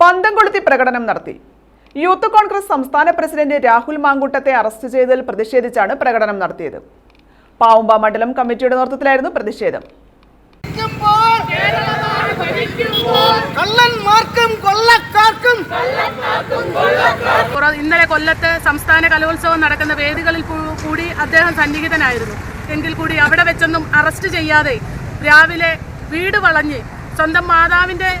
പന്തം കൊളുത്തി പ്രകടനം നടത്തി. യൂത്ത് കോൺഗ്രസ് സംസ്ഥാന പ്രസിഡന്റ് രാഹുൽ മാങ്കൂട്ടത്തെ അറസ്റ്റ് ചെയ്തതിൽ പ്രതിഷേധിച്ചാണ് പ്രകടനം നടത്തിയത്. പാവുമ്പ മണ്ഡലം കമ്മിറ്റിയുടെ നേതൃത്വത്തിലായിരുന്നു പ്രതിഷേധം. ഇന്നലെ കൊല്ലത്ത് സംസ്ഥാന കലോത്സവം നടക്കുന്ന വേദികളിൽ കൂടി അദ്ദേഹം സന്നിഹിതനായിരുന്നു. എങ്കിൽ കൂടി അവിടെ വെച്ചൊന്നും അറസ്റ്റ് ചെയ്യാതെ രാവിലെ വീട് വളഞ്ഞ് സ്വന്തം മാതാവിന്റെ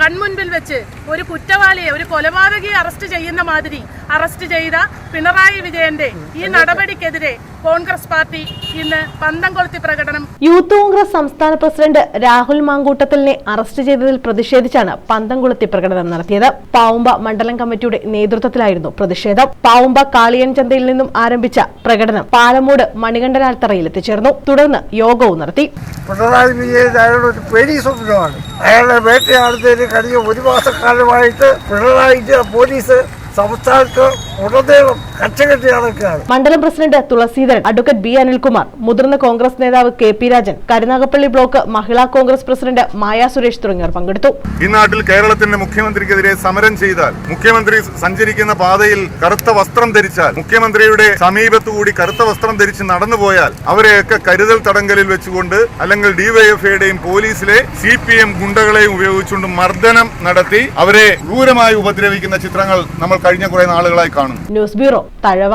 കൺമുൻപിൽ വെച്ച് ഒരു കുറ്റവാളിയെ ഒരു കൊലപാതകയെ അറസ്റ്റ് ചെയ്യുന്ന മാതിരി അറസ്റ്റ് ചെയ്ത പിണറായി വിജയന്റെ ഈ നടപടിക്കെതിരെ കോൺഗ്രസ് പാർട്ടി ഇന്ന് പന്തം കൊളുത്തി പ്രകടനം. യൂത്ത് കോൺഗ്രസ് സംസ്ഥാന പ്രസിഡന്റ് രാഹുൽ മാങ്കൂട്ടത്തിലിനെ അറസ്റ്റ് ചെയ്തതിൽ പ്രതിഷേധിച്ചാണ് പന്തം കൊളുത്തി പ്രകടനം നടത്തിയത്. പാവുമ്പ മണ്ഡലം കമ്മിറ്റിയുടെ നേതൃത്വത്തിലായിരുന്നു പ്രതിഷേധം. പാവുമ്പ കാളിയൻ ചന്തയിൽ നിന്നും ആരംഭിച്ച പ്രകടനം പാലമൂട് മണികണ്ഠനാൽത്തറയിൽ എത്തിച്ചേർന്നു. തുടർന്ന് യോഗവും നടത്തി. പിണറായി വിജയൻ അയാളുടെ ഒരു പേടി സ്വപ്നമാണ്. അയാളുടെ വേട്ടയാടുന്നതിന് കഴിഞ്ഞ ഒരു മാസക്കാലമായിട്ട് പിണറായി പോലീസ് സംസ്ഥാനത്ത് ഉടനീളം കച്ചകെട്ടി നടക്കുകയാണ്. മണ്ഡലം president Thulasidharan advocate B Anilkumar മുതിർന്ന കോൺഗ്രസ് നേതാവ് K P Rajan Karunagappally block Mahila Congress president Maya Suresh തുടങ്ങിയവർ പങ്കെടുത്തു. ഈ നാട്ടിൽ കേരളത്തിന്റെ മുഖ്യമന്ത്രിക്കെതിരെ സമരം ചെയ്താൽ മുഖ്യമന്ത്രി സഞ്ചരിക്കുന്ന പാതയിൽ കറുത്ത വസ്ത്രം ധരിച്ചാൽ മുഖ്യമന്ത്രിയുടെ സമീപത്തുകൂടി കറുത്ത വസ്ത്രം ധരിച്ച് നടന്നുപോയാൽ അവരെയൊക്കെ കരുതൽ തടങ്കലിൽ വെച്ചുകൊണ്ട് അല്ലെങ്കിൽ ഡിവൈഎഫ്ഐയുടെയും പോലീസിലെ സി പി എം ഗുണ്ടകളെയും ഉപയോഗിച്ചുകൊണ്ട് മർദ്ദനം നടത്തി അവരെ ക്രൂരമായി ഉപദ്രവിക്കുന്ന ചിത്രങ്ങൾ നമ്മൾ കഴിഞ്ഞ കുറെ നാളുകളായി കാണുന്നു. News bureau Thazhava.